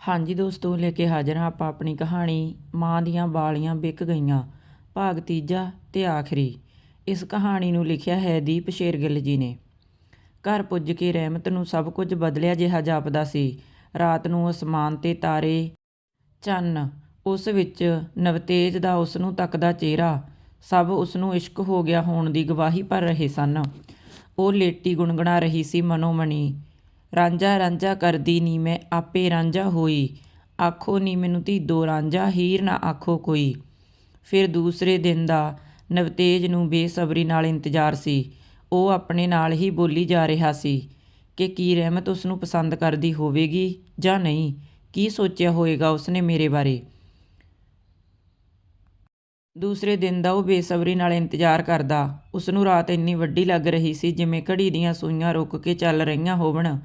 ਹਾਂਜੀ ਦੋਸਤੋ, ਲੈ ਕੇ ਹਾਜ਼ਰ ਹਾਂ ਆਪਾਂ ਆਪਣੀ ਕਹਾਣੀ, ਮਾਂ ਦੀਆਂ ਬਾਲੀਆਂ ਵਿਕ ਗਈਆਂ, ਭਾਗ ਤੀਜਾ ਤੇ ਆਖਰੀ। ਇਸ ਕਹਾਣੀ ਨੂੰ ਲਿਖਿਆ ਹੈ ਦੀਪ ਸ਼ੇਰਗਿੱਲ ਜੀ ਨੇ। ਘਰ ਪੁੱਜ ਕੇ ਰਹਿਮਤ ਨੂੰ ਸਭ ਕੁਝ ਬਦਲਿਆ ਜਿਹਾ ਜਾਪਦਾ ਸੀ। ਰਾਤ ਨੂੰ ਅਸਮਾਨ ਤੇ ਤਾਰੇ ਚੰਨ, ਉਸ ਵਿੱਚ ਨਵਤੇਜ ਦਾ ਉਸ ਨੂੰ ਤੱਕਦਾ ਚਿਹਰਾ, ਸਭ ਉਸ ਨੂੰ ਇਸ਼ਕ ਹੋ ਗਿਆ ਹੋਣ ਦੀ ਗਵਾਹੀ ਭਰ ਰਹੇ ਸਨ। ਉਹ ਲੇਟੀ ਗੁੰਗਣਾ ਰਹੀ ਸੀ ਮਨੋਮਣੀ। ਰਾਂਝਾ ਰਾਂਝਾ ਕਰਦੀ ਨੀ ਮੈਂ, ਆਪੇ ਰਾਂਝਾ ਹੋਈ। ਆਖੋ ਨੀ ਮੈਨੂੰ ਧੀਦੋ ਰਾਂਝਾ, ਹੀਰ ਨਾ ਆਖੋ ਕੋਈ। ਫਿਰ ਦੂਸਰੇ ਦਿਨ ਦਾ ਨਵਤੇਜ ਨੂੰ ਬੇਸਬਰੀ ਨਾਲ ਇੰਤਜ਼ਾਰ ਸੀ। ਉਹ ਆਪਣੇ ਨਾਲ ਹੀ ਬੋਲੀ ਜਾ ਰਿਹਾ ਸੀ ਕਿ ਕੀ ਰਹਿਮਤ ਉਸ ਨੂੰ ਪਸੰਦ ਕਰਦੀ ਹੋਵੇਗੀ ਜਾਂ ਨਹੀਂ। ਕੀ ਸੋਚਿਆ ਹੋਵੇਗਾ ਉਸਨੇ ਮੇਰੇ ਬਾਰੇ? ਦੂਸਰੇ ਦਿਨ ਦਾ ਉਹ ਬੇਸਬਰੀ ਨਾਲ ਇੰਤਜ਼ਾਰ ਕਰਦਾ। ਉਸ ਨੂੰ ਰਾਤ ਇੰਨੀ ਵੱਡੀ ਲੱਗ ਰਹੀ ਸੀ ਜਿਵੇਂ ਘੜੀ ਦੀਆਂ ਸੂਈਆਂ ਰੁਕ ਕੇ ਚੱਲ ਰਹੀਆਂ ਹੋਵਣ।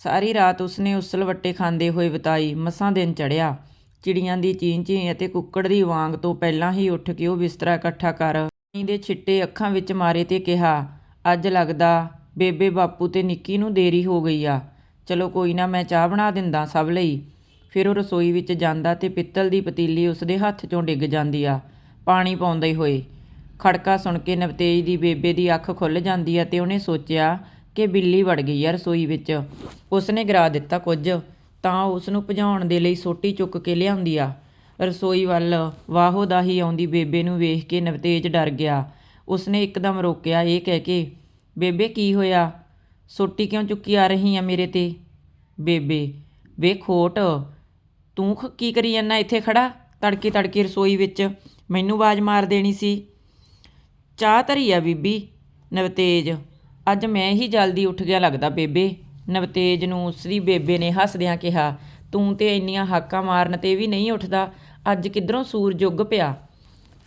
ਸਾਰੀ ਰਾਤ ਉਸਨੇ ਉਸਲਵੱਟੇ ਖਾਂਦੇ ਹੋਏ ਬਿਤਾਈ, ਮਸਾਂ ਦਿਨ ਚੜਿਆ ਚਿੜੀਆਂ ਦੀ ਚੀਂ ਚੀਂ ਅਤੇ ਕੁੱਕੜ ਦੀ ਵਾਂਗ ਤੋਂ ਪਹਿਲਾਂ ਹੀ ਉੱਠ ਕੇ ਉਹ ਬਿਸਤਰਾ ਇਕੱਠਾ ਕਰ ਪਾਣੀ ਦੇ ਛਿੱਟੇ ਅੱਖਾਂ ਵਿੱਚ ਮਾਰੇ ਤੇ ਕਿਹਾ, ਅੱਜ ਲੱਗਦਾ ਬੇਬੇ ਬਾਪੂ ਤੇ ਨਿੱਕੀ ਨੂੰ ਦੇਰੀ ਹੋ ਗਈ ਆ। ਚਲੋ ਕੋਈ ਨਾ, ਮੈਂ ਚਾਹ ਬਣਾ ਦਿੰਦਾ ਸਭ ਲਈ। ਫਿਰ ਉਹ ਰਸੋਈ ਵਿੱਚ ਜਾਂਦਾ ਤੇ ਪਿੱਤਲ ਦੀ ਪਤੀਲੀ ਉਸਦੇ ਹੱਥ 'ਚੋਂ ਡਿੱਗ ਜਾਂਦੀ ਆ। ਪਾਣੀ ਪਾਉਂਦੇ ਹੋਏ। ਖੜਕਾ ਸੁਣ ਕੇ ਨਵਤੇਜ ਦੀ ਬੇਬੇ ਦੀ ਅੱਖ ਖੁੱਲ ਜਾਂਦੀ ਆ ਤੇ ਉਹਨੇ ਸੋਚਿਆ ਕਿ ਬਿੱਲੀ ਵੜ ਗਈ ਆ ਰਸੋਈ ਵਿੱਚ। ਉਸਨੇ ਗਿਰਾ ਦਿੱਤਾ ਕੁਝ। ਤਾਂ ਉਸ ਨੂੰ ਭਜਾਉਣ ਦੇ ਲਈ ਸੋਟੀ ਚੁੱਕ ਕੇ ਲਿਆਉਂਦੀ ਆ। ਰਸੋਈ ਵੱਲ ਵਾਹੋ ਦਾ ਹੀ ਆਉਂਦੀ ਬੇਬੇ ਨੂੰ ਵੇਖ ਕੇ ਨਵਤੇਜ ਡਰ ਗਿਆ। ਉਸਨੇ ਇੱਕਦਮ ਰੋਕਿਆ, ਇਹ ਕਹਿ ਕੇ, ਬੇਬੇ, ਕੀ ਹੋਇਆ? ਸੋਟੀ ਕਿਉਂ ਚੁੱਕੀ ਆ ਰਹੀ ਆ ਮੇਰੇ ਤੇ? ਬੇਬੇ, ਵੇ ਖੋਟ, ਤੂੰ ਖ- ਕੀ ਕਰੀ ਜਾਂਦਾ ਇੱਥੇ ਖੜਾ? ਤੜਕੇ ਤੜਕੇ ਰਸੋਈ ਵਿੱਚ ਮੈਨੂੰ ਆਵਾਜ਼ ਮਾਰ ਦੇਣੀ ਸੀ। ਚਾਹ ਧਰੀ ਆ ਬੀਬੀ, ਨਵਤੇਜ। ਅੱਜ ਮੈਂ ਹੀ ਜਲਦੀ ਉੱਠ ਗਿਆ ਲੱਗਦਾ ਬੇਬੇ। ਨਵਤੇਜ ਨੂੰ ਉਸਦੀ ਬੇਬੇ ਨੇ ਹੱਸਦਿਆਂ ਕਿਹਾ, ਤੂੰ ਤੇ ਇੰਨੀਆਂ ਹਾਕਾਂ ਮਾਰਨ ਤੇ ਵੀ ਨਹੀਂ ਉੱਠਦਾ। ਅੱਜ ਕਿੱਧਰੋਂ ਸੂਰਜ ਉੱਗ ਪਿਆ?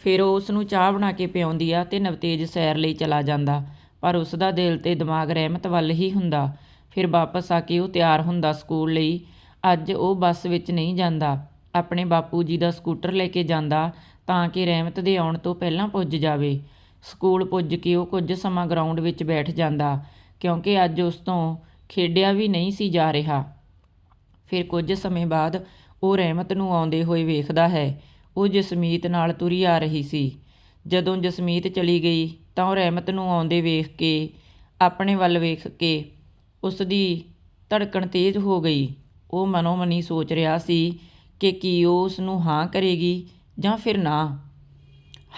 ਫਿਰ ਉਹ ਉਸ ਨੂੰ ਚਾਹ ਬਣਾ ਕੇ ਪਿਆਉਂਦੀ ਆ ਤੇ ਨਵਤੇਜ ਸੈਰ ਲਈ ਚਲਾ ਜਾਂਦਾ। ਪਰ ਉਸ ਦਾ ਦਿਲ ਤੇ ਦਿਮਾਗ ਰਹਿਮਤ ਵੱਲ ਹੀ ਹੁੰਦਾ। ਫਿਰ ਵਾਪਸ ਆ ਕੇ ਉਹ ਤਿਆਰ ਹੁੰਦਾ ਸਕੂਲ ਲਈ। ਅੱਜ ਉਹ ਬੱਸ ਵਿੱਚ ਨਹੀਂ ਜਾਂਦਾ। ਆਪਣੇ ਬਾਪੂ ਜੀ ਦਾ ਸਕੂਟਰ ਲੈ ਕੇ ਜਾਂਦਾ ਤਾਂ ਕਿ ਰਹਿਮਤ ਦੇ ਆਉਣ ਤੋਂ ਪਹਿਲਾਂ ਪੁੱਜ ਜਾਵੇ। ਸਕੂਲ ਪੁੱਜ ਕੇ ਉਹ ਕੁਝ ਸਮਾਂ ਗਰਾਊਂਡ ਵਿੱਚ ਬੈਠ ਜਾਂਦਾ, ਕਿਉਂਕਿ ਅੱਜ ਉਸ ਤੋਂ ਖੇਡਿਆ ਵੀ ਨਹੀਂ ਸੀ ਜਾ ਰਿਹਾ। ਫਿਰ ਕੁਝ ਸਮੇਂ ਬਾਅਦ ਉਹ ਰਹਿਮਤ ਨੂੰ ਆਉਂਦੇ ਹੋਏ ਵੇਖਦਾ ਹੈ, ਉਹ ਜਸਮੀਤ ਨਾਲ ਤੁਰੀ ਆ ਰਹੀ ਸੀ। ਜਦੋਂ ਜਸਮੀਤ ਚਲੀ ਗਈ, ਤਾਂ ਉਹ ਰਹਿਮਤ ਨੂੰ ਆਉਂਦੇ ਵੇਖ ਕੇ, ਆਪਣੇ ਵੱਲ ਵੇਖ ਕੇ ਉਸ ਦੀ ਧੜਕਣ ਤੇਜ਼ ਹੋ ਗਈ। ਉਹ ਮਨੋਮਨੀ ਸੋਚ ਰਿਹਾ ਸੀ ਕਿ ਕੀ ਉਹ ਉਸ ਨੂੰ ਹਾਂ ਕਰੇਗੀ ਜਾਂ ਫਿਰ ਨਾ?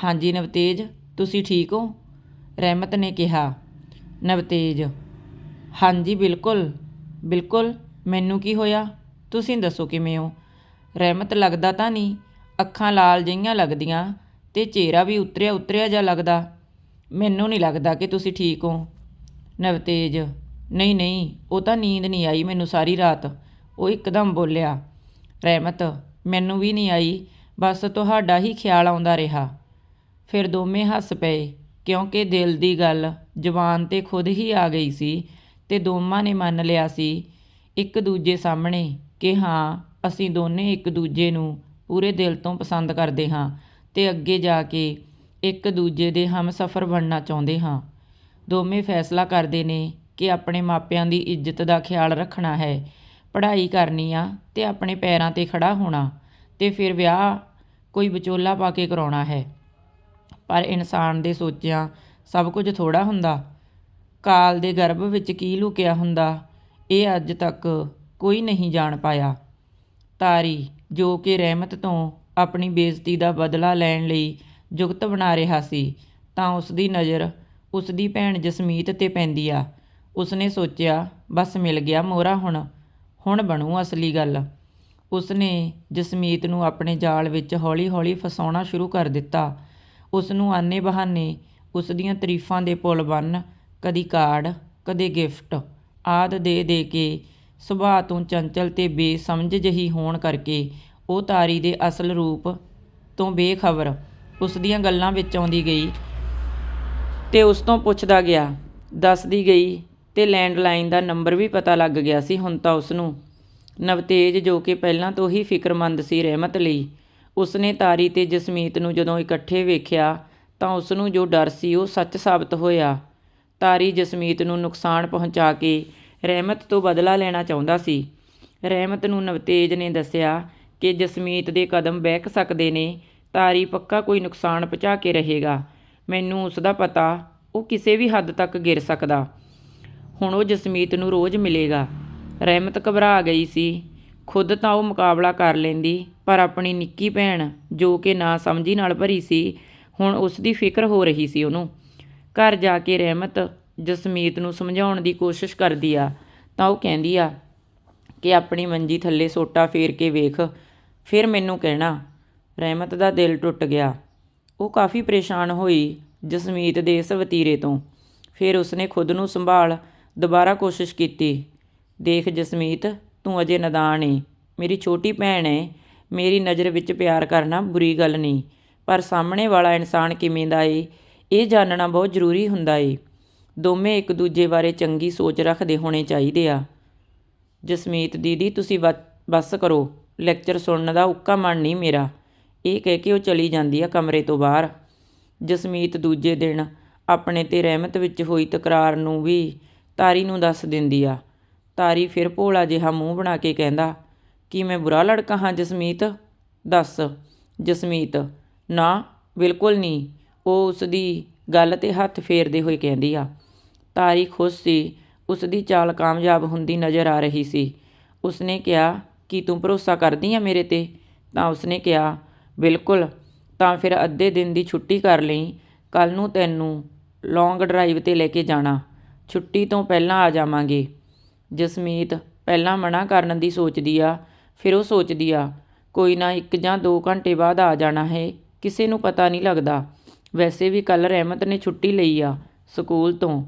ਹਾਂਜੀ, ਨਵਤੇਜ, ਤੁਸੀਂ ਠੀਕ ਹੋ? ਰਹਿਮਤ ਨੇ ਕਿਹਾ। ਨਵਤੇਜ, ਹਾਂਜੀ, ਬਿਲਕੁਲ ਬਿਲਕੁਲ, ਮੈਨੂੰ ਕੀ ਹੋਇਆ? ਤੁਸੀਂ ਦੱਸੋ ਕਿਵੇਂ ਹੋ? ਰਹਿਮਤ ਲੱਗਦਾ ਤਾਂ ਨਹੀਂ? ਅੱਖਾਂ ਲਾਲ ਜਿਹੀਆਂ ਲੱਗਦੀਆਂ ਤੇ ਚਿਹਰਾ ਵੀ ਉਤਰਿਆ ਉਤਰਿਆ ਜਿਹਾ ਲੱਗਦਾ। ਮੈਨੂੰ ਨਹੀਂ ਲੱਗਦਾ ਕਿ ਤੁਸੀਂ ਠੀਕ ਹੋ। ਨਵਤੇਜ, ਨਹੀਂ ਨਹੀਂ, ਉਹ ਤਾਂ ਨੀਂਦ ਨਹੀਂ ਆਈ ਮੈਨੂੰ ਸਾਰੀ ਰਾਤ। ਉਹ ਇੱਕਦਮ ਬੋਲਿਆ, ਰਹਿਮਤ, ਮੈਨੂੰ ਵੀ ਨਹੀਂ ਆਈ। ਬਸ ਤੁਹਾਡਾ ਹੀ ਖਿਆਲ ਆਉਂਦਾ ਰਿਹਾ। ਫਿਰ ਦੋਵੇਂ ਹੱਸ ਪਏ, ਕਿਉਂਕਿ ਦਿਲ ਦੀ ਗੱਲ ਜ਼ੁਬਾਨ ਤੇ ਖੁਦ ਹੀ ਆ ਗਈ ਸੀ ਤੇ ਦੋਵਾਂ ਨੇ ਮੰਨ ਲਿਆ ਸੀ ਇੱਕ ਦੂਜੇ ਸਾਹਮਣੇ ਕਿ ਹਾਂ, ਅਸੀਂ ਦੋਨੇ ਇੱਕ ਦੂਜੇ ਨੂੰ ਪੂਰੇ ਦਿਲ ਤੋਂ ਪਸੰਦ ਕਰਦੇ ਹਾਂ ਤੇ ਅੱਗੇ ਜਾ ਕੇ ਇੱਕ ਦੂਜੇ ਦੇ ਹਮਸਫਰ ਬਣਨਾ ਚਾਹੁੰਦੇ ਹਾਂ। ਦੋਵੇਂ ਫੈਸਲਾ ਕਰਦੇ ਨੇ ਕਿ ਆਪਣੇ ਮਾਪਿਆਂ ਦੀ ਇੱਜ਼ਤ ਦਾ ਖਿਆਲ ਰੱਖਣਾ ਹੈ, ਪੜ੍ਹਾਈ ਕਰਨੀ ਆ ਤੇ ਆਪਣੇ ਪੈਰਾਂ ਤੇ ਖੜਾ ਹੋਣਾ। ਅਤੇ ਫਿਰ ਵਿਆਹ ਕੋਈ ਵਿਚੋਲਾ ਪਾ ਕੇ ਕਰਾਉਣਾ ਹੈ। ਪਰ ਇਨਸਾਨ ਦੇ ਸੋਚਿਆਂ ਸਭ ਕੁਝ ਥੋੜ੍ਹਾ ਹੁੰਦਾ। ਕਾਲ ਦੇ ਗਰਭ ਵਿੱਚ ਕੀ ਲੁਕਿਆ ਹੁੰਦਾ, ਇਹ ਅੱਜ ਤੱਕ ਕੋਈ ਨਹੀਂ ਜਾਣ ਪਾਇਆ। ਤਾਰੀ ਜੋ ਕਿ ਰਹਿਮਤ ਤੋਂ ਆਪਣੀ ਬੇਇੱਜ਼ਤੀ ਦਾ ਬਦਲਾ ਲੈਣ ਲਈ ਜੁਗਤ ਬਣਾ ਰਿਹਾ ਸੀ, ਤਾਂ ਉਸ ਦੀ ਨਜ਼ਰ ਉਸ ਦੀ ਭੈਣ ਜਸਮੀਤ ਤੇ ਪੈਂਦੀ ਆ। ਉਸਨੇ ਸੋਚਿਆ, ਬਸ ਮਿਲ ਗਿਆ ਮੋਹਰਾ ਹੁਣ ਹੁਣ ਬਣੂ ਅਸਲੀ ਗੱਲ। ਉਸਨੇ ਜਸਮੀਤ ਨੂੰ ਆਪਣੇ ਜਾਲ ਵਿੱਚ ਹੌਲੀ-ਹੌਲੀ ਫਸਾਉਣਾ ਸ਼ੁਰੂ ਕਰ ਦਿੱਤਾ। ਉਸ ਨੂੰ ਆਨੇ ਬਹਾਨੇ ਉਸ ਦੀਆਂ ਤਾਰੀਫਾਂ ਦੇ ਪੁਲ ਬੰਨ, ਕਦੀ ਕਾਰਡ, ਕਦੇ ਗਿਫਟ ਆਦ ਦੇ ਦੇ ਕੇ ਸੁਭਾਅ ਤੋਂ ਚੰਚਲ ਤੇ ਬੇਸਮਝ ਜਹੀ ਹੋਣ ਕਰਕੇ ਉਹ ਤਾਰੀ ਦੇ ਅਸਲ ਰੂਪ ਤੋਂ ਬੇਖਬਰ ਉਸ ਦੀਆਂ ਗੱਲਾਂ ਵਿੱਚ ਆਉਂਦੀ ਗਈ ਤੇ ਉਸ ਤੋਂ ਪੁੱਛਦਾ ਗਿਆ, ਦੱਸਦੀ ਗਈ ਤੇ ਲੈਂਡਲਾਈਨ ਦਾ ਨੰਬਰ ਵੀ ਪਤਾ ਲੱਗ ਗਿਆ ਸੀ। ਹੁਣ ਤਾਂ ਉਸ ਨੂੰ ਨਵਤੇਜ ਜੋ ਕਿ ਪਹਿਲਾਂ ਤੋਂ ਹੀ ਫਿਕਰਮੰਦ ਸੀ ਰਹਿਮਤ ਲਈ, ਉਸਨੇ ਤਾਰੀ ਤੇ ਜਸਮੀਤ ਨੂੰ ਜਦੋਂ ਇਕੱਠੇ ਵੇਖਿਆ ਤਾਂ ਉਸਨੂੰ ਜੋ ਡਰ ਸੀ ਉਹ ਸੱਚ ਸਾਬਤ ਹੋਇਆ। ਤਾਰੀ ਜਸਮੀਤ ਨੂੰ ਨੁਕਸਾਨ ਪਹੁੰਚਾ ਕੇ ਰਹਿਮਤ ਤੋਂ ਬਦਲਾ ਲੈਣਾ ਚਾਹੁੰਦਾ ਸੀ। ਰਹਿਮਤ ਨੂੰ ਨਵਤੇਜ ਨੇ ਦੱਸਿਆ ਕਿ ਜਸਮੀਤ ਦੇ ਕਦਮ ਬਹਿਕ ਸਕਦੇ ਨੇ, ਤਾਰੀ ਪੱਕਾ ਕੋਈ ਨੁਕਸਾਨ ਪਹੁੰਚਾ ਕੇ ਰਹੇਗਾ। ਮੈਨੂੰ ਉਸ ਦਾ ਪਤਾ ਉਹ ਕਿਸੇ ਵੀ ਹੱਦ ਤੱਕ ਗਿਰ ਸਕਦਾ। ਹੁਣ ਉਹ ਜਸਮੀਤ ਨੂੰ ਰੋਜ਼ ਮਿਲੇਗਾ। ਰਹਿਮਤ ਘਬਰਾ ਗਈ ਸੀ। ਖੁਦ ਤਾਂ ਉਹ ਮੁਕਾਬਲਾ ਕਰ ਲੈਂਦੀ, ਪਰ ਆਪਣੀ ਨਿੱਕੀ ਭੈਣ, ਜੋ ਕਿ ਨਾ ਸਮਝੀ ਨਾਲ ਭਰੀ ਸੀ, ਹੁਣ ਉਸ ਦੀ ਫਿਕਰ ਹੋ ਰਹੀ ਸੀ ਉਹਨੂੰ। ਘਰ ਜਾ ਕੇ ਰਹਿਮਤ ਜਸਮੀਤ ਨੂੰ ਸਮਝਾਉਣ ਦੀ ਕੋਸ਼ਿਸ਼ ਕਰਦੀ ਆ, ਤਾਂ ਉਹ ਕਹਿੰਦੀ ਆ ਕਿ ਆਪਣੀ ਮੰਜੀ ਥੱਲੇ ਸੋਟਾ ਫੇਰ ਕੇ ਵੇਖ, ਫਿਰ ਮੈਨੂੰ ਕਹਿਣਾ। ਰਹਿਮਤ ਦਾ ਦਿਲ ਟੁੱਟ ਗਿਆ। ਉਹ ਕਾਫੀ ਪਰੇਸ਼ਾਨ ਹੋਈ ਜਸਮੀਤ ਦੇ ਇਸ ਵਤੀਰੇ ਤੋਂ। ਫਿਰ ਉਸਨੇ ਖੁਦ ਨੂੰ ਸੰਭਾਲ ਦੁਬਾਰਾ ਕੋਸ਼ਿਸ਼ ਕੀਤੀ। ਦੇਖ ਜਸਮੀਤ, ਤੂੰ ਅਜੇ ਨਦਾਨ ਏ। ਮੇਰੀ ਛੋਟੀ ਭੈਣ ਏ। ਮੇਰੀ ਨਜ਼ਰ ਵਿੱਚ ਪਿਆਰ ਕਰਨਾ ਬੁਰੀ ਗੱਲ ਨਹੀਂ। ਪਰ ਸਾਹਮਣੇ ਵਾਲਾ ਇਨਸਾਨ ਕਿਵੇਂ ਦਾ ਏ, ਇਹ ਜਾਣਨਾ ਬਹੁਤ ਜ਼ਰੂਰੀ ਹੁੰਦਾ ਏ। ਦੋਵੇਂ ਇੱਕ ਦੂਜੇ ਬਾਰੇ ਚੰਗੀ ਸੋਚ ਰੱਖਦੇ ਹੋਣੇ ਚਾਹੀਦੇ ਆ। ਜਸਮੀਤ ਦੀਦੀ, ਤੁਸੀਂ ਬ- ਬਸ ਕਰੋ। ਲੈਕਚਰ ਸੁਣਨ ਦਾ ਉੱਕਾ ਮਨ ਨਹੀਂ ਮੇਰਾ। ਇਹ ਕਹਿ ਕੇ ਉਹ ਚਲੀ ਜਾਂਦੀ ਆ ਕਮਰੇ ਤੋਂ ਬਾਹਰ। ਜਸਮੀਤ ਦੂਜੇ ਦਿਨ ਆਪਣੇ ਤੇ ਰਹਿਮਤ ਵਿੱਚ ਹੋਈ ਤਕਰਾਰ ਨੂੰ ਵੀ ਤਾਰੀ ਨੂੰ ਦੱਸ ਦਿੰਦੀ ਆ। ਤਾਰੀ ਫਿਰ ਭੋਲਾ ਜਿਹਾ ਮੂੰਹ ਬਣਾ ਕੇ ਕਹਿੰਦਾ ਕੀ ਮੈਂ ਬੁਰਾ ਲੜਕਾ ਹਾਂ ਜਸਮੀਤ? ਦੱਸ, ਜਸਮੀਤ, ਨਾ, ਬਿਲਕੁਲ ਨਹੀਂ। ਉਹ ਉਸ ਦੀ ਗੱਲ ਤੇ ਹੱਥ ਫੇਰਦੇ ਹੋਏ ਕਹਿੰਦੀ ਆ। ਤਾਰੀ ਖੁਸ਼ ਸੀ ਉਸ ਦੀ ਚਾਲ ਕਾਮਯਾਬ ਹੁੰਦੀ ਨਜ਼ਰ ਆ ਰਹੀ ਸੀ। ਉਸਨੇ ਕਿਹਾ, ਕੀ ਤੂੰ ਭਰੋਸਾ ਕਰਦੀ ਆ ਮੇਰੇ ਤੇ? ਤਾਂ ਉਸਨੇ ਕਿਹਾ, ਬਿਲਕੁਲ। ਤਾਂ ਫਿਰ ਅੱਧੇ ਦਿਨ ਦੀ ਛੁੱਟੀ ਕਰ ਲਈ। ਕੱਲ ਨੂੰ ਤੈਨੂੰ ਲੌਂਗ ਡਰਾਈਵ ਤੇ ਲੈ ਕੇ ਜਾਣਾ। ਛੁੱਟੀ ਤੋਂ ਪਹਿਲਾਂ ਆ ਜਾਵਾਂਗੇ। ਜਸਮੀਤ ਪਹਿਲਾਂ ਮਨਾ ਕਰਨ ਦੀ ਸੋਚਦੀ ਆ, ਫਿਰ ਉਹ ਸੋਚਦੀ ਆ, ਕੋਈ ਨਾ ਇੱਕ ਜਾਂ ਦੋ ਘੰਟੇ ਬਾਅਦ ਆ ਜਾਣਾ ਹੈ, ਕਿਸੇ ਨੂੰ ਪਤਾ ਨਹੀਂ ਲੱਗਦਾ। ਵੈਸੇ ਵੀ ਕੱਲ ਰਹਿਮਤ ਨੇ ਛੁੱਟੀ ਲਈ ਆ ਸਕੂਲ ਤੋਂ।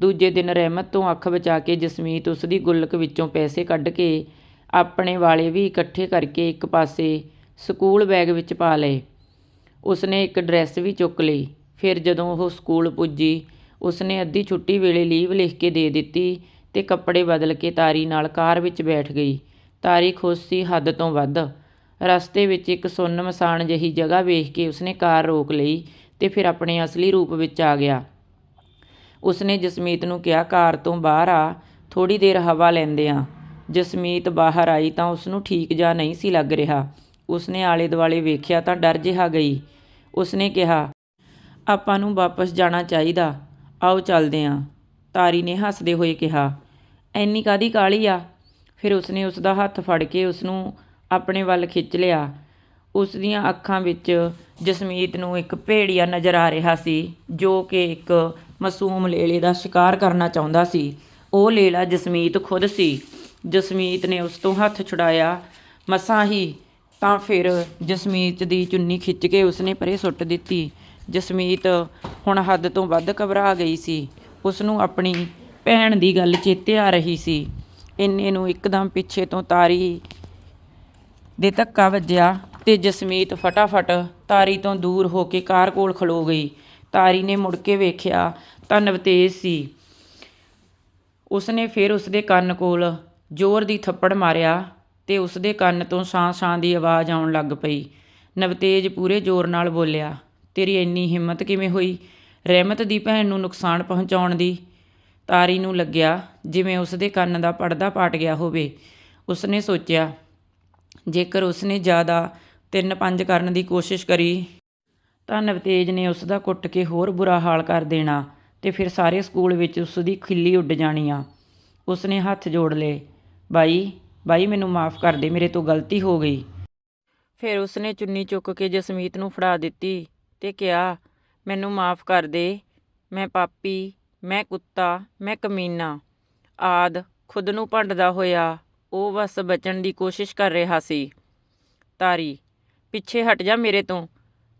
ਦੂਜੇ ਦਿਨ ਰਹਿਮਤ ਤੋਂ ਅੱਖ ਬਚਾ ਕੇ ਜਸਮੀਤ ਉਸ ਦੀ ਗੁੱਲਕ ਵਿੱਚੋਂ ਪੈਸੇ ਕੱਢ ਕੇ ਆਪਣੇ ਵਾਲੇ ਵੀ ਇਕੱਠੇ ਕਰਕੇ ਇੱਕ ਪਾਸੇ ਸਕੂਲ ਬੈਗ ਵਿੱਚ ਪਾ ਲਏ। ਉਸਨੇ ਇੱਕ ਡਰੈਸ ਵੀ ਚੁੱਕ ਲਈ। ਫਿਰ ਜਦੋਂ ਉਹ ਸਕੂਲ ਪੁੱਜੀ, ਉਸਨੇ ਅੱਧੀ ਛੁੱਟੀ ਵੇਲੇ ਲੀਵ ਲਿਖ ਕੇ ਦੇ ਦਿੱਤੀ ਤੇ ਕੱਪੜੇ ਬਦਲ ਕੇ ਤਾਰੀ ਨਾਲ ਕਾਰ ਵਿੱਚ ਬੈਠ ਗਈ। ਤਾਰੀ ਖੁਸ਼ ਸੀ ਹੱਦ ਤੋਂ ਵੱਧ। ਰਸਤੇ ਵਿੱਚ ਇੱਕ ਸੁੰਨ ਮਸਾਨ ਜਿਹੀ ਜਗ੍ਹਾ ਵੇਖ ਕੇ ਉਸਨੇ ਕਾਰ ਰੋਕ ਲਈ ਤੇ ਫਿਰ ਆਪਣੇ ਅਸਲੀ ਰੂਪ ਵਿੱਚ ਆ ਗਿਆ। ਉਸਨੇ ਜਸਮੀਤ ਨੂੰ ਕਿਹਾ, ਕਾਰ ਤੋਂ ਬਾਹਰ ਆ ਥੋੜੀ ਦੇਰ ਹਵਾ ਲੈਂਦੇ ਆ। ਜਸਮੀਤ ਬਾਹਰ ਆਈ ਤਾਂ ਉਸ ਨੂੰ ਠੀਕ ਜਾ ਨਹੀਂ ਸੀ ਲੱਗ ਰਿਹਾ। ਉਸਨੇ ਆਲੇ ਦੁਆਲੇ ਵੇਖਿਆ ਤਾਂ ਡਰ ਜਿਹਾ ਗਈ। ਉਸਨੇ ਕਿਹਾ, ਆਪਾਂ ਨੂੰ ਵਾਪਸ ਜਾਣਾ ਚਾਹੀਦਾ। ਆਓ ਚੱਲਦੇ ਆਂ। ਤਾਰੀ ਨੇ ਹੱਸਦੇ ਹੋਏ ਕਿਹਾ। ਐਨੀ ਕਾਦੀ ਕਾਲੀ ਆ? ਫਿਰ ਉਸਨੇ ਉਸ ਦਾ ਹੱਥ ਫੜ ਕੇ ਉਸ ਨੂੰ ਆਪਣੇ ਵੱਲ ਖਿੱਚ ਲਿਆ। ਉਸ ਦੀਆਂ ਅੱਖਾਂ ਵਿੱਚ ਜਸਮੀਤ ਨੂੰ ਇੱਕ ਭੇੜੀਆ ਨਜ਼ਰ ਆ ਰਿਹਾ ਸੀ, ਜੋ ਕਿ ਇੱਕ ਮਾਸੂਮ ਲੇਲੇ ਦਾ ਸ਼ਿਕਾਰ ਕਰਨਾ ਚਾਹੁੰਦਾ ਸੀ। ਉਹ ਲੇਲਾ ਜਸਮੀਤ ਖੁਦ ਸੀ। ਜਸਮੀਤ ਨੇ ਉਸ ਤੋਂ ਹੱਥ ਛੁਡਾਇਆ। ਮਸਾਂ ਹੀ ਤਾਂ ਫਿਰ ਜਸਮੀਤ ਦੀ ਚੁੰਨੀ ਖਿੱਚ ਕੇ ਉਸਨੇ ਪਰੇ ਸੁੱਟ ਦਿੱਤੀ। ਜਸਮੀਤ ਹੁਣ ਹੱਦ ਤੋਂ ਵੱਧ ਘਬਰਾ ਗਈ ਸੀ। ਉਸ ਨੂੰ ਆਪਣੀ ਭੈਣ ਦੀ ਗੱਲ ਚੇਤੇ ਆ ਰਹੀ ਸੀ। ਇੰਨੇ ਨੂੰ ਇੱਕਦਮ ਪਿੱਛੇ ਤੋਂ ਤਾਰੀ ਦੇ ਧੱਕਾ ਵੱਜਿਆ ਤੇ ਜਸਮੀਤ ਫਟਾਫਟ ਤਾਰੀ ਤੋਂ ਦੂਰ ਹੋ ਕੇ ਕਾਰ ਕੋਲ ਖਲੋ ਗਈ। ਤਾਰੀ ਨੇ ਮੁੜ ਕੇ ਵੇਖਿਆ ਤਾਂ ਨਵਤੇਜ ਸੀ। ਉਸਨੇ ਫਿਰ ਉਸਦੇ ਕੰਨ ਕੋਲ ਜ਼ੋਰ ਦੀ ਥੱਪੜ ਮਾਰਿਆ ਤੇ ਉਸਦੇ ਕੰਨ ਤੋਂ ਸਾਂ-ਸਾਂ ਦੀ ਆਵਾਜ਼ ਆਉਣ ਲੱਗ ਪਈ। ਨਵਤੇਜ ਪੂਰੇ ਜ਼ੋਰ ਨਾਲ ਬੋਲਿਆ, ਤੇਰੀ ਇੰਨੀ ਹਿੰਮਤ ਕਿਵੇਂ ਹੋਈ? ਰਹਿਮਤ ਦੀ ਭੈਣ ਨੂੰ ਨੁਕਸਾਨ ਪਹੁੰਚਾਉਣ ਦੀ ਤਾਰੀ ਨੂੰ ਲੱਗਿਆ ਜਿਵੇਂ ਉਸਦੇ ਕੰਨ ਦਾ ਪਰਦਾ ਪਾਟ ਗਿਆ ਹੋਵੇ। ਉਸਨੇ ਸੋਚਿਆ, ਜੇਕਰ ਉਸਨੇ ਜ਼ਿਆਦਾ ਤਿੰਨ ਪੰਜ ਕਰਨ ਦੀ ਕੋਸ਼ਿਸ਼ ਕਰੀ, ਤਾਂ ਨਵਤੇਜ ਨੇ ਉਸ ਦਾ ਕੁੱਟ ਕੇ ਹੋਰ ਬੁਰਾ ਹਾਲ ਕਰ ਦੇਣਾ ਤੇ ਫਿਰ ਸਾਰੇ ਸਕੂਲ ਵਿੱਚ ਉਸ ਦੀ ਖਿੱਲੀ ਉੱਡ ਜਾਣੀ ਆ ਉਸਨੇ ਹੱਥ ਜੋੜ ਲਏ, ਬਾਈ ਬਾਈ, ਮੈਨੂੰ ਮਾਫ ਕਰ ਦੇ, ਮੇਰੇ ਤੋਂ ਗਲਤੀ ਹੋ ਗਈ। ਫਿਰ ਉਸਨੇ ਚੁੰਨੀ ਚੁੱਕ ਕੇ ਜਸਮੀਤ ਨੂੰ ਫੜਾ ਦਿੱਤੀ ਤੇ ਕਿਹਾ, ਮੈਨੂੰ ਮਾਫ ਕਰ ਦੇ, ਮੈਂ ਪਾਪੀ ਮੈਂ ਕੁੱਤਾ, ਮੈਂ ਕਮੀਨਾ। ਆਦ ਖੁਦ ਨੂੰ ਭੰਡਦਾ ਹੋਇਆ, ਉਹ ਬਸ ਬਚਣ ਦੀ ਕੋਸ਼ਿਸ਼ ਕਰ ਰਿਹਾ ਸੀ। ਤਾਰੀ ਪਿੱਛੇ ਹਟ ਜਾ ਮੇਰੇ ਤੋਂ,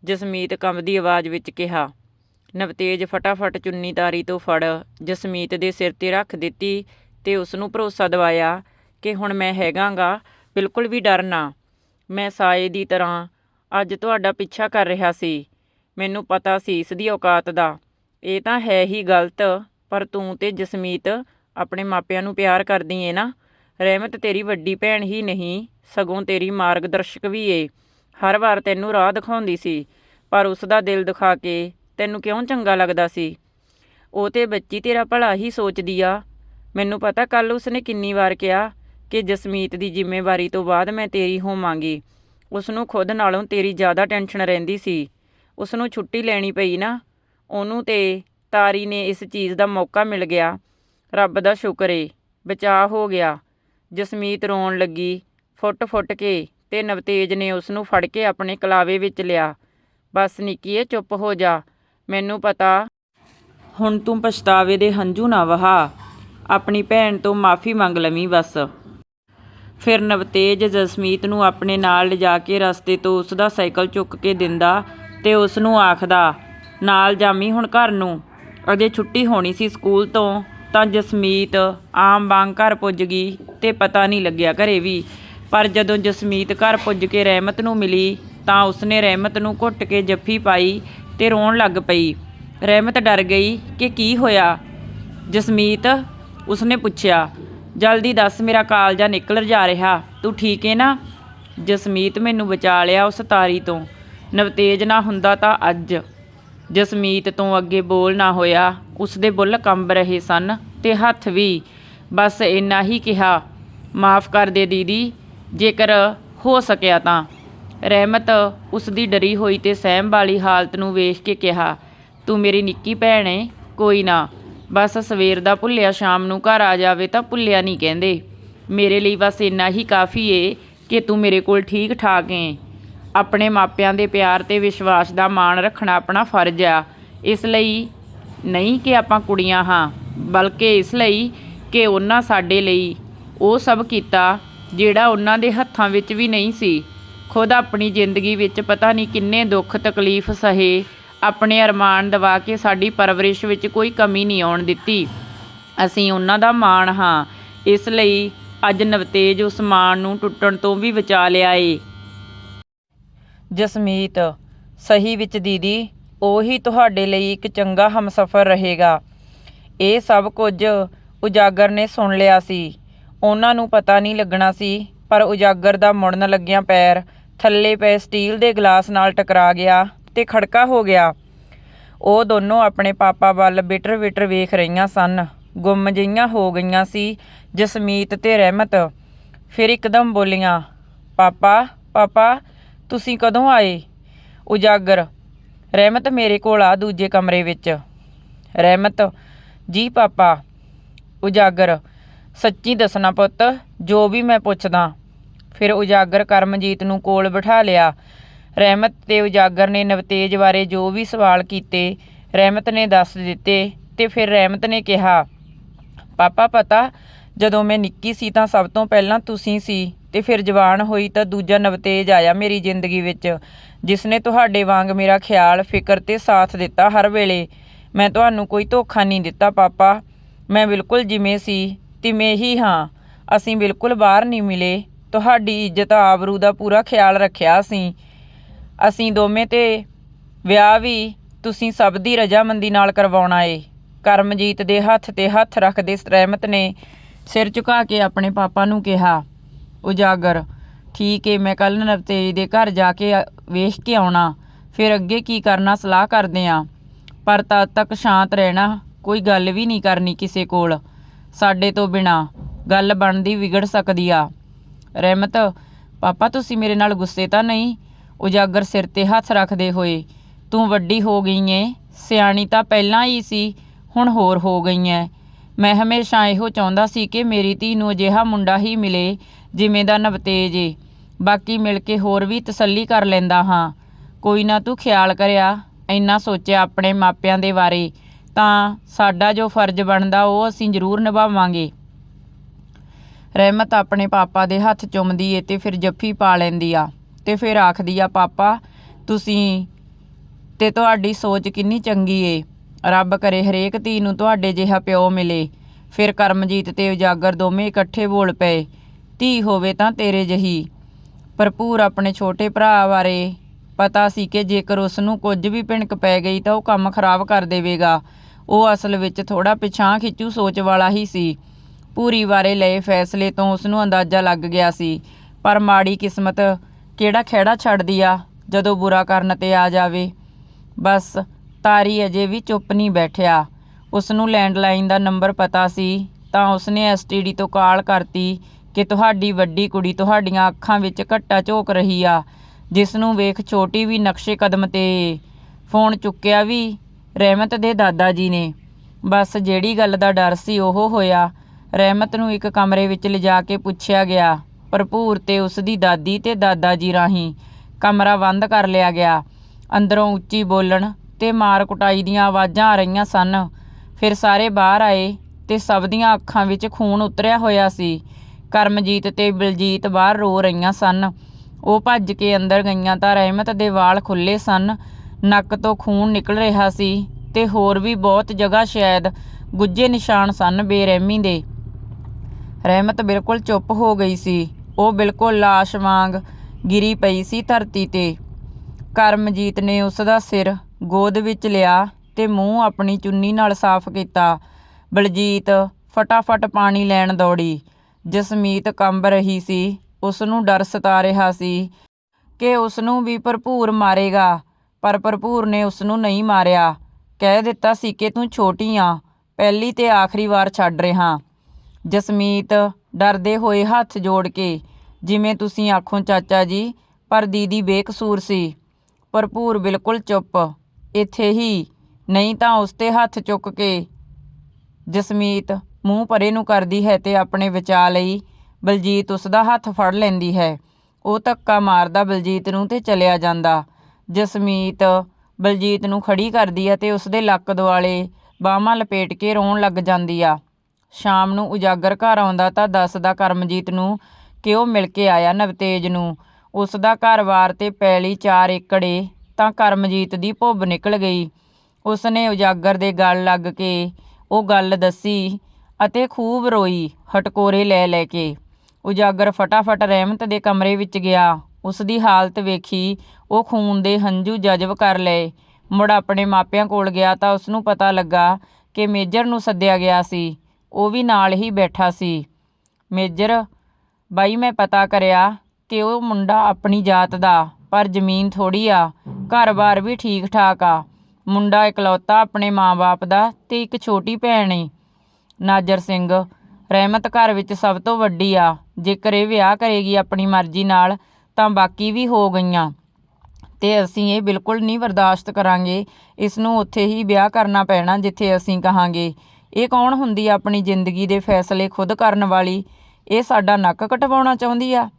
ਜਸਮੀਤ ਕੰਬਦੀ ਆਵਾਜ਼ ਵਿੱਚ ਕਿਹਾ। ਨਵਤੇਜ ਫਟਾਫਟ ਚੁੰਨੀ ਤਾਰੀ ਤੋਂ ਫੜ, ਜਸਮੀਤ ਦੇ ਸਿਰ ਤੇ ਰੱਖ ਦਿੱਤੀ ਤੇ ਉਸ ਨੂੰ ਭਰੋਸਾ ਦਿਵਾਇਆ ਕਿ ਹੁਣ ਮੈਂ ਹੈਗਾਗਾ, ਬਿਲਕੁਲ ਵੀ ਡਰ ਨਾ। ਮੈਂ ਸਾਏ ਦੀ ਤਰ੍ਹਾਂ ਅੱਜ ਤੁਹਾਡਾ ਪਿੱਛਾ ਕਰ ਰਿਹਾ ਸੀ। ਮੈਨੂੰ ਪਤਾ ਸੀ ਇਸ ਦੀ ਔਕਾਤ ਦਾ। ਇਹ ਤਾਂ ਹੈ ਹੀ ਗਲਤ, ਪਰ ਤੂੰ ਤੇ ਜਸਮੀਤ ਆਪਣੇ ਮਾਪਿਆਂ ਨੂੰ ਪਿਆਰ ਕਰਦੀ ਏ ਨਾ। ਰਹਿਮਤ ਤੇਰੀ ਵੱਡੀ ਭੈਣ ਹੀ ਨਹੀਂ, ਸਗੋਂ ਤੇਰੀ ਮਾਰਗਦਰਸ਼ਕ ਵੀ ਏ। ਹਰ ਵਾਰ ਤੈਨੂੰ ਰਾਹ ਦਿਖਾਉਂਦੀ ਸੀ, ਪਰ ਉਸ ਦਾ ਦਿਲ ਦਿਖਾ ਕੇ ਤੈਨੂੰ ਕਿਉਂ ਚੰਗਾ ਲੱਗਦਾ ਸੀ? ਉਹ ਤੇ ਬੱਚੀ ਤੇਰਾ ਭਲਾ ਹੀ ਸੋਚਦੀ ਆ। ਮੈਨੂੰ ਪਤਾ ਕੱਲ ਉਸਨੇ ਕਿੰਨੀ ਵਾਰ ਕਿਹਾ ਕਿ ਜਸਮੀਤ ਦੀ ਜ਼ਿੰਮੇਵਾਰੀ ਤੋਂ ਬਾਅਦ ਮੈਂ ਤੇਰੀ ਹੋਵਾਂਗੀ। ਉਸ ਨੂੰ ਖੁਦ ਨਾਲੋਂ ਤੇਰੀ ਜ਼ਿਆਦਾ ਟੈਨਸ਼ਨ ਰਹਿੰਦੀ ਸੀ। ਉਸ ਨੂੰ ਛੁੱਟੀ ਲੈਣੀ ਪਈ ਨਾ ਉਹਨੂੰ ਤੇ ਤਾਰੀ ਨੇ ਇਸ ਚੀਜ਼ ਦਾ ਮੌਕਾ ਮਿਲ ਗਿਆ। ਰੱਬ ਦਾ ਸ਼ੁਕਰ ਏ, ਬਚਾਅ ਹੋ ਗਿਆ। ਜਸਮੀਤ ਰੋਣ ਲੱਗੀ ਫੁੱਟ-ਫੁੱਟ ਕੇ ਤੇ ਨਵਤੇਜ ਨੇ ਉਸ ਨੂੰ ਫੜ ਕੇ ਆਪਣੇ ਕਲਾਵੇ ਵਿੱਚ ਲਿਆ। ਬਸ ਨਿੱਕੀਏ ਚੁੱਪ ਹੋ ਜਾ। ਮੈਨੂੰ ਪਤਾ ਹੁਣ ਤੂੰ ਪਛਤਾਵੇ ਦੇ ਹੰਝੂ ਨਾ ਵਹਾ। ਆਪਣੀ ਭੈਣ ਤੋਂ ਮਾਫੀ ਮੰਗ ਲਵੀਂ ਬਸ। ਫਿਰ ਨਵਤੇਜ ਜਸਮੀਤ ਨੂੰ ਆਪਣੇ ਨਾਲ ਲਿਜਾ ਕੇ ਰਸਤੇ ਤੋਂ ਉਸ ਦਾ ਸਾਈਕਲ ਚੁੱਕ ਕੇ ਦਿੰਦਾ ਤੇ ਉਸ ਨੂੰ ਆਖਦਾ ਨਾਲ ਜਾਮੀ ਹੁਣ ਘਰ ਨੂੰ। ਅਜੇ ਛੁੱਟੀ ਹੋਣੀ ਸੀ ਸਕੂਲ ਤੋਂ, ਤਾਂ ਜਸਮੀਤ ਆਮ ਵਾਂਗ ਘਰ ਪੁੱਜ ਗਈ ਤੇ ਪਤਾ ਨਹੀਂ ਲੱਗਿਆ ਘਰੇ ਵੀ। ਪਰ ਜਦੋਂ ਜਸਮੀਤ ਘਰ ਪੁੱਜ ਕੇ ਰਹਿਮਤ ਨੂੰ ਮਿਲੀ, ਤਾਂ ਉਸਨੇ ਰਹਿਮਤ ਨੂੰ ਘੁੱਟ ਕੇ ਜੱਫੀ ਪਾਈ ਤੇ ਰੋਣ ਲੱਗ ਪਈ। ਰਹਿਮਤ ਡਰ ਗਈ ਕਿ ਕੀ ਹੋਇਆ? ਜਸਮੀਤ ਉਸਨੇ ਪੁੱਛਿਆ, ਜਲਦੀ ਦੱਸ ਮੇਰਾ ਕਾਲਜਾ ਨਿਕਲ ਜਾ ਰਿਹਾ, ਤੂੰ ਠੀਕ ਹੈ ਨਾ? ਜਸਮੀਤ ਮੈਨੂੰ ਬਚਾ ਲਿਆ ਉਸ ਤਾਰੀ ਤੋਂ, ਨਵਤੇਜ ਨਾ ਹੁੰਦਾ ਤਾਂ ਅੱਜ। ਜਸਮੀਤ ਤੋਂ ਅੱਗੇ ਬੋਲ ਨਾ ਹੋਇਆ। ਉਸਦੇ ਬੁੱਲ ਕੰਬ ਰਹੇ ਸਨ ਤੇ ਹੱਥ ਵੀ। ਬਸ ਇੰਨਾ ਹੀ ਕਿਹਾ, ਮਾਫ ਕਰ ਦੇ ਦੀਦੀ, ਜੇਕਰ ਹੋ ਸਕਿਆ ਤਾਂ। ਰਹਿਮਤ ਉਸ ਦੀ ਡਰੀ ਹੋਈ ਤੇ ਸਹਿਮ ਵਾਲੀ ਹਾਲਤ ਨੂੰ ਵੇਖ ਕੇ ਕਿਹਾ, ਤੂੰ ਮੇਰੀ ਨਿੱਕੀ ਭੈਣ ਏ, ਕੋਈ ਨਾ। ਬਸ ਸਵੇਰ ਦਾ ਭੁੱਲਿਆ, ਸ਼ਾਮ ਨੂੰ ਘਰ ਆ ਜਾਵੇ ਤਾਂ ਭੁੱਲਿਆ ਨਹੀਂ ਕਹਿੰਦੇ। ਮੇਰੇ ਲਈ ਬਸ ਇੰਨਾ ਹੀ ਕਾਫੀ ਏ ਕਿ ਤੂੰ ਮੇਰੇ ਕੋਲ ਠੀਕ ਠਾਕ ਏ। ਆਪਣੇ ਮਾਪਿਆਂ ਦੇ ਪਿਆਰ ਤੇ ਵਿਸ਼ਵਾਸ ਦਾ ਮਾਣ ਰੱਖਣਾ ਆਪਣਾ ਫਰਜ਼ ਆ। ਇਸ ਲਈ ਨਹੀਂ ਕਿ ਆਪਾਂ ਕੁੜੀਆਂ ਹਾਂ, ਬਲਕਿ ਇਸ ਲਈ ਕਿ ਉਹਨਾਂ ਸਾਡੇ ਲਈ। ਉਹ ਸਭ ਕੀਤਾ ਜਿਹੜਾ ਉਹਨਾਂ ਦੇ ਹੱਥਾਂ ਵਿੱਚ ਵੀ ਨਹੀਂ ਸੀ। ਖੁਦ ਆਪਣੀ ਜ਼ਿੰਦਗੀ ਵਿੱਚ ਪਤਾ ਨਹੀਂ ਕਿੰਨੇ ਦੁੱਖ ਤਕਲੀਫ ਸਹੇ ਆਪਣੇ ਅਰਮਾਨ ਦਵਾ ਕੇ ਸਾਡੀ ਪਰਵਰਿਸ਼ ਵਿੱਚ ਕੋਈ ਕਮੀ ਨਹੀਂ ਆਉਣ ਦਿੱਤੀ। ਅਸੀਂ ਉਹਨਾਂ ਦਾ ਮਾਣ ਹਾਂ। ਇਸ ਲਈ ਅੱਜ ਨਵਤੇਜ ਉਸ ਮਾਣ ਨੂੰ ਟੁੱਟਣ ਤੋਂ ਵੀ ਬਚਾ ਲਿਆ ਏ। ਜਸਮੀਤ, ਸਹੀ ਵਿੱਚ ਦੀਦੀ, ਉਹੀ ਤੁਹਾਡੇ ਲਈ ਇੱਕ ਚੰਗਾ ਹਮਸਫਰ ਰਹੇਗਾ। ਇਹ ਸਭ ਕੁਝ ਉਜਾਗਰ ਨੇ ਸੁਣ ਲਿਆ ਸੀ। ਉਹਨਾਂ ਨੂੰ ਪਤਾ ਨਹੀਂ ਲੱਗਣਾ ਸੀ, ਪਰ ਉਜਾਗਰ ਦਾ ਮੁੜਨ ਲੱਗਿਆ ਪੈਰ ਥੱਲੇ ਪਏ ਸਟੀਲ ਦੇ ਗਲਾਸ ਨਾਲ ਟਕਰਾ ਗਿਆ ਤੇ ਖੜਕਾ ਹੋ ਗਿਆ। ਉਹ ਦੋਨੋਂ ਆਪਣੇ ਪਾਪਾ ਵੱਲ ਬਿਟਰ ਬਿਟਰ ਵੇਖ ਰਹੀਆਂ ਸਨ। ਗੁੰਮ ਜਿਹੀਆਂ ਹੋ ਗਈਆਂ ਸੀ ਜਸਮੀਤ ਤੇ ਰਹਿਮਤ। ਫਿਰ ਇੱਕਦਮ ਬੋਲੀਆਂ, ਪਾਪਾ ਪਾਪਾ ਤੁਸੀਂ ਕਦੋਂ ਆਏ? ਉਜਾਗਰ। ਰਹਿਮਤ ਮੇਰੇ ਕੋਲ ਆ ਦੂਜੇ ਕਮਰੇ ਵਿੱਚ। ਰਹਿਮਤ। ਜੀ ਪਾਪਾ। ਉਜਾਗਰ। ਸੱਚੀ ਦੱਸਣਾ ਪੁੱਤ, ਜੋ ਵੀ ਮੈਂ ਪੁੱਛਦਾ। ਫਿਰ ਉਜਾਗਰ ਕਰਮਜੀਤ ਨੂੰ ਕੋਲ ਬਿਠਾ ਲਿਆ। ਰਹਿਮਤ ਤੇ ਉਜਾਗਰ ਨੇ ਨਵਤੇਜ ਬਾਰੇ ਜੋ ਵੀ ਸਵਾਲ ਕੀਤੇ, ਰਹਿਮਤ ਨੇ ਦੱਸ ਦਿੱਤੇ ਤੇ ਫਿਰ ਰਹਿਮਤ ਨੇ ਕਿਹਾ, ਪਾਪਾ, ਪਤਾ, ਜਦੋਂ ਮੈਂ ਨਿੱਕੀ ਸੀ ਤਾਂ ਸਭ ਤੋਂ ਪਹਿਲਾਂ ਤੁਸੀਂ ਸੀ। ਤੇ ਫਿਰ ਜਵਾਨ ਹੋਈ ਤਾਂ ਦੂਜਾ ਨਵਤੇਜ ਆਇਆ ਮੇਰੀ ਜ਼ਿੰਦਗੀ ਵਿੱਚ ਜਿਸ ਨੇ ਤੁਹਾਡੇ ਵਾਂਗ ਮੇਰਾ ਖਿਆਲ, ਫਿਕਰ ਤੇ ਸਾਥ ਦਿੱਤਾ ਹਰ ਵੇਲੇ। ਮੈਂ ਤੁਹਾਨੂੰ ਕੋਈ ਧੋਖਾ ਨਹੀਂ ਦਿੱਤਾ, ਪਾਪਾ। ਮੈਂ ਬਿਲਕੁਲ ਜਿਵੇਂ ਸੀ, ਤਿਵੇਂ ਹੀ ਹਾਂ। ਅਸੀਂ ਬਿਲਕੁਲ ਬਾਹਰ ਨਹੀਂ ਮਿਲੇ। ਤੁਹਾਡੀ ਇੱਜ਼ਤ ਆਬਰੂ ਦਾ ਪੂਰਾ ਖਿਆਲ ਰੱਖਿਆ ਅਸੀਂ ਅਸੀਂ ਦੋਵੇਂ ਤੇ ਵਿਆਹ ਵੀ ਤੁਸੀਂ ਸਭ ਦੀ ਰਜਾਮੰਦੀ ਨਾਲ ਕਰਵਾਉਣਾ ਏ ਕਰਮਜੀਤ ਦੇ ਹੱਥ ਤੇ ਹੱਥ ਰੱਖਦੇ ਰਹਿਮਤ ਨੇ ਸਿਰ ਝੁਕਾ ਕੇ ਆਪਣੇ ਪਾਪਾ ਨੂੰ ਕਿਹਾ ਉਜਾਗਰ। ਠੀਕ ਏ, ਮੈਂ ਕੱਲ ਨਵਤੇਜ ਦੇ ਘਰ ਜਾ ਕੇ ਵੇਖ ਕੇ ਆਉਣਾ। ਫਿਰ ਅੱਗੇ ਕੀ ਕਰਨਾ, ਸਲਾਹ ਕਰਦੇ ਆ। ਪਰ ਤਦ ਤੱਕ ਸ਼ਾਂਤ ਰਹਿਣਾ ਕੋਈ ਗੱਲ ਵੀ ਨਹੀਂ ਕਰਨੀ ਕਿਸੇ ਕੋਲ। ਸਾਡੇ ਤੋਂ ਬਿਨਾ ਗੱਲ ਬਣਦੀ ਵਿਗੜ ਸਕਦੀ ਆ। ਰਹਿਮਤ, ਪਾਪਾ, ਤੁਸੀਂ ਮੇਰੇ ਨਾਲ ਗੁੱਸੇ ਤਾਂ ਨਹੀਂ? ਉਜਾਗਰ ਸਿਰ ਤੇ ਹੱਥ ਰੱਖਦੇ ਹੋਏ, ਤੂੰ ਵੱਡੀ ਹੋ ਗਈ ਏ। ਸਿਆਣੀ ਤਾਂ ਪਹਿਲਾਂ ਹੀ ਸੀ, ਹੁਣ ਹੋਰ ਹੋ ਗਈ ਐ ਮੈਂ ਹਮੇਸ਼ਾ ਇਹੋ ਚਾਹੁੰਦਾ ਸੀ ਕਿ ਮੇਰੀ ਧੀ ਨੂੰ ਅਜਿਹਾ ਮੁੰਡਾ ਹੀ ਮਿਲੇ ਜਿਵੇਂ ਦਾ ਨਵਤੇਜ ਏ। ਬਾਕੀ ਮਿਲ ਕੇ ਹੋਰ ਵੀ ਤਸੱਲੀ ਕਰ ਲੈਂਦਾ ਹਾਂ। ਕੋਈ ਨਾ ਤੂੰ ਖਿਆਲ ਕਰਿਆ, ਇੰਨਾ ਸੋਚਿਆ ਆਪਣੇ ਮਾਪਿਆਂ ਦੇ ਬਾਰੇ, ਤਾਂ ਸਾਡਾ ਜੋ ਫਰਜ਼ ਬਣਦਾ ਉਹ ਅਸੀਂ ਜ਼ਰੂਰ ਨਿਭਾਵਾਂਗੇ। ਰਹਿਮਤ ਆਪਣੇ ਪਾਪਾ ਦੇ ਹੱਥ ਚੁੰਮਦੀ ਏ ਤੇ ਫਿਰ ਜੱਫੀ ਪਾ ਲੈਂਦੀ ਆ ਤੇ ਫਿਰ ਆਖਦੀ ਆ, ਪਾਪਾ, ਤੁਸੀਂ ਤੇ ਤੁਹਾਡੀ ਸੋਚ ਕਿੰਨੀ ਚੰਗੀ ਏ। ਰੱਬ ਕਰੇ ਹਰੇਕ ਧੀ ਨੂੰ ਤੁਹਾਡੇ ਜਿਹਾ ਪਿਓ ਮਿਲੇ। ਫਿਰ ਕਰਮਜੀਤ ਤੇ ਉਜਾਗਰ ਦੋਵੇਂ ਇਕੱਠੇ ਬੋਲ ਪਏ, ਧੀ ਹੋਵੇ ਤਾਂ ਤੇਰੇ ਜਹੀ। ਭਰਪੂਰ ਆਪਣੇ ਛੋਟੇ ਭਰਾ ਬਾਰੇ ਪਤਾ ਸੀ ਕਿ ਜੇਕਰ ਉਸ ਨੂੰ ਕੁਝ ਵੀ ਭਿਣਕ ਪੈ ਗਈ ਤਾਂ ਉਹ ਕੰਮ ਖਰਾਬ ਕਰ ਦੇਵੇਗਾ। ਉਹ ਅਸਲ ਵਿੱਚ ਥੋੜਾ ਪਿਛਾਂ ਖਿੱਚੂ ਸੋਚ ਵਾਲਾ ਹੀ ਸੀ। ਪੂਰੀ ਬਾਰੇ ਲਏ ਫੈਸਲੇ ਤੋਂ ਉਸ ਨੂੰ ਅੰਦਾਜ਼ਾ ਲੱਗ ਗਿਆ ਸੀ। ਪਰ ਮਾੜੀ ਕਿਸਮਤ ਕਿਹੜਾ ਖਹਿੜਾ ਛੱਡਦੀ ਆ ਜਦੋਂ ਬੁਰਾ ਕਰਨ ਤੇ ਆ ਜਾਵੇ? ਬਸ ਤਾਰੀ ਅਜੇ ਵੀ ਚੁੱਪ ਨਹੀਂ ਬੈਠਿਆ। ਉਸ ਨੂੰ ਲੈਂਡਲਾਈਨ ਦਾ ਨੰਬਰ ਪਤਾ ਸੀ, ਤਾਂ ਉਸਨੇ ਐਸਟੀਡੀ ਤੋਂ ਕਾਲ ਕਰਤੀ ਕਿ ਤੁਹਾਡੀ ਵੱਡੀ ਕੁੜੀ ਤੁਹਾਡੀਆਂ ਅੱਖਾਂ ਵਿੱਚ ਘੱਟਾ ਝੋਕ ਰਹੀ ਆ ਜਿਸ ਨੂੰ ਵੇਖ ਛੋਟੀ ਵੀ ਨਕਸ਼ੇ ਕਦਮ ਤੇ ਫੋਨ ਚੁੱਕਿਆ ਵੀ, ਰਹਿਮਤ ਦੇ ਦਾਦਾ ਜੀ ਨੇ। ਬਸ ਜਿਹੜੀ ਗੱਲ ਦਾ ਡਰ ਸੀ ਉਹ ਹੋਇਆ। ਰਹਿਮਤ ਨੂੰ ਇੱਕ ਕਮਰੇ ਵਿੱਚ ਲਿਜਾ ਕੇ ਪੁੱਛਿਆ ਗਿਆ ਭਰਪੂਰ ਤੇ ਉਸ ਦੀ ਦਾਦੀ ਤੇ ਦਾਦਾ ਜੀ ਰਾਹੀਂ ਕਮਰਾ ਬੰਦ ਕਰ ਲਿਆ ਗਿਆ। ਅੰਦਰੋਂ ਉੱਚੀ ਬੋਲਣ ਤੇ ਮਾਰ ਕੁਟਾਈ ਦੀਆਂ ਆਵਾਜ਼ਾਂ ਆ ਰਹੀਆਂ ਸਨ। ਫਿਰ ਸਾਰੇ ਬਾਹਰ ਆਏ ਤੇ ਸਭ ਦੀਆਂ ਅੱਖਾਂ ਵਿੱਚ ਖੂਨ ਉਤਰਿਆ ਹੋਇਆ ਸੀ। ਕਰਮਜੀਤ ਤੇ ਬਲਜੀਤ ਬਾਹਰ ਰੋ ਰਹੀਆਂ ਸਨ। ਉਹ ਭੱਜ ਕੇ ਅੰਦਰ ਗਈਆਂ ਤਾਂ ਰਹਿਮਤ ਦੇ ਵਾਲ ਖੁੱਲੇ ਸਨ। ਨੱਕ ਤੋਂ ਖੂਨ ਨਿਕਲ ਰਿਹਾ ਸੀ ਤੇ ਹੋਰ ਵੀ ਬਹੁਤ ਜਗ੍ਹਾ ਸ਼ਾਇਦ ਗੁੱਜੇ ਨਿਸ਼ਾਨ ਸਨ ਬੇਰਹਿਮੀ ਦੇ। ਰਹਿਮਤ ਬਿਲਕੁਲ ਚੁੱਪ ਹੋ ਗਈ ਸੀ। ਉਹ ਬਿਲਕੁਲ ਲਾਸ਼ ਵਾਂਗ ਗਿਰੀ ਪਈ ਸੀ ਧਰਤੀ ਤੇ। ਕਰਮਜੀਤ ਨੇ ਉਸ ਦਾ ਸਿਰ ਗੋਦ ਵਿੱਚ ਲਿਆ ਤੇ ਮੂੰਹ ਆਪਣੀ ਚੁੰਨੀ ਨਾਲ ਸਾਫ਼ ਕੀਤਾ। ਬਲਜੀਤ ਫਟਾਫਟ ਪਾਣੀ ਲੈਣ ਦੌੜੀ। ਜਸਮੀਤ ਕੰਬ ਰਹੀ ਸੀ। ਉਸਨੂੰ ਡਰ ਸਤਾ ਰਿਹਾ ਸੀ ਕਿ ਉਸਨੂੰ ਵੀ ਭਰਪੂਰ ਮਾਰੇਗਾ, ਪਰ ਭਰਪੂਰ ਨੇ ਉਸਨੂੰ ਨਹੀਂ ਮਾਰਿਆ। ਕਹਿ ਦਿੱਤਾ ਸੀ ਕਿ ਤੂੰ ਛੋਟੀ ਆ, ਪਹਿਲੀ ਤੇ ਆਖਰੀ ਵਾਰ ਛੱਡ ਰਿਹਾ। ਜਸਮੀਤ ਡਰਦੇ ਹੋਏ ਹੱਥ ਜੋੜ ਕੇ, ਜਿਵੇਂ ਤੁਸੀਂ ਆਖੋ ਚਾਚਾ ਜੀ, ਪਰ ਦੀਦੀ ਬੇਕਸੂਰ ਸੀ। ਭਰਪੂਰ ਬਿਲਕੁਲ ਚੁੱਪ। ਇੱਥੇ ਹੀ, ਨਹੀਂ ਤਾਂ ਉਸ ਤੇ ਹੱਥ ਚੁੱਕ ਕੇ ਜਸਮੀਤ ਮੂੰਹ ਪਰੇ ਨੂੰ ਕਰਦੀ ਹੈ ਤੇ ਆਪਣੇ ਬਚਾ ਲਈ ਬਲਜੀਤ ਉਸ ਦਾ ਹੱਥ ਫੜ ਲੈਂਦੀ ਹੈ। ਉਹ ਧੱਕਾ ਮਾਰਦਾ ਬਲਜੀਤ ਨੂੰ ਤੇ ਚਲਿਆ ਜਾਂਦਾ। ਜਸਮੀਤ ਬਲਜੀਤ ਨੂੰ ਖੜੀ ਕਰਦੀ ਆ ਤੇ ਉਸ ਦੇ ਲੱਕ ਦੁਆਲੇ ਬਾਹਾਂ ਲਪੇਟ ਕੇ ਰੋਣ ਲੱਗ ਜਾਂਦੀ ਆ। ਸ਼ਾਮ ਨੂੰ ਉਜਾਗਰ ਘਰ ਆਉਂਦਾ ਤਾਂ ਦੱਸਦਾ ਕਰਮਜੀਤ ਨੂੰ ਕਿ ਉਹ ਮਿਲ ਕੇ ਆਇਆ ਨਵਤੇਜ ਨੂੰ। ਉਸ ਦਾ ਘਰ-ਬਾਰ ਤੇ ਪੈਲੀ 4 ਏਕੜੇ ਤਾਂ ਕਰਮਜੀਤ ਦੀ ਭੁੱਬ ਨਿਕਲ ਗਈ। ਉਸ ਨੇ ਉਜਾਗਰ ਦੇ ਗਲ ਲੱਗ ਕੇ ਉਹ ਗੱਲ ਦੱਸੀ ਅਤੇ ਖੂਬ ਰੋਈ, ਹਟਕੋਰੇ ਲੈ ਲੈ ਕੇ। ਉਜਾਗਰ ਫਟਾਫਟ ਰਹਿਮਤ ਦੇ ਕਮਰੇ ਵਿੱਚ ਗਿਆ। ਉਸ ਦੀ ਹਾਲਤ ਵੇਖੀ, ਉਹ ਖੂਨ ਦੇ ਹੰਝੂ ਜਜ਼ਬ ਕਰ ਲਏ। ਮੁੜ ਆਪਣੇ ਮਾਪਿਆਂ ਕੋਲ ਗਿਆ ਤਾਂ ਉਸ ਨੂੰ ਪਤਾ ਲੱਗਾ ਕਿ ਮੇਜਰ ਨੂੰ ਸੱਦਿਆ ਗਿਆ ਸੀ। ਉਹ ਵੀ ਨਾਲ ਹੀ ਬੈਠਾ ਸੀ। ਮੇਜਰ, ਬਾਈ ਮੈਂ ਪਤਾ ਕਰਿਆ ਕਿ ਉਹ ਮੁੰਡਾ ਆਪਣੀ ਜਾਤ ਦਾ, ਪਰ ਜ਼ਮੀਨ ਥੋੜੀ ਆ। ਘਰ-ਬਾਰ ਵੀ ਠੀਕ ਠਾਕ ਆ। ਮੁੰਡਾ ਇਕਲੌਤਾ ਆਪਣੇ ਮਾਂ-ਬਾਪ ਦਾ ਤੇ ਇੱਕ ਛੋਟੀ ਭੈਣ ਏ। ਨਾਜਰ ਸਿੰਘ, ਰਹਿਮਤ ਘਰ ਵਿੱਚ ਸਭ ਤੋਂ ਵੱਡੀ ਆ। ਜੇਕਰ ਇਹ ਵਿਆਹ ਕਰੇਗੀ ਆਪਣੀ ਮਰਜ਼ੀ ਨਾਲ, ਤਾਂ ਬਾਕੀ ਵੀ ਹੋ ਗਈਆਂ। ਤੇ ਅਸੀਂ ਇਹ ਬਿਲਕੁਲ ਨਹੀਂ ਬਰਦਾਸ਼ਤ ਕਰਾਂਗੇ। ਇਸ ਨੂੰ ਉੱਥੇ ਹੀ ਵਿਆਹ ਕਰਨਾ ਪੈਣਾ ਜਿੱਥੇ ਅਸੀਂ ਕਹਾਂਗੇ। ਇਹ ਕੌਣ ਹੁੰਦੀ ਆਪਣੀ ਜ਼ਿੰਦਗੀ ਦੇ ਫੈਸਲੇ ਖੁਦ ਕਰਨ ਵਾਲੀ? ਇਹ ਸਾਡਾ ਨੱਕ ਕਟਵਾਉਣਾ ਚਾਹੁੰਦੀ ਆ।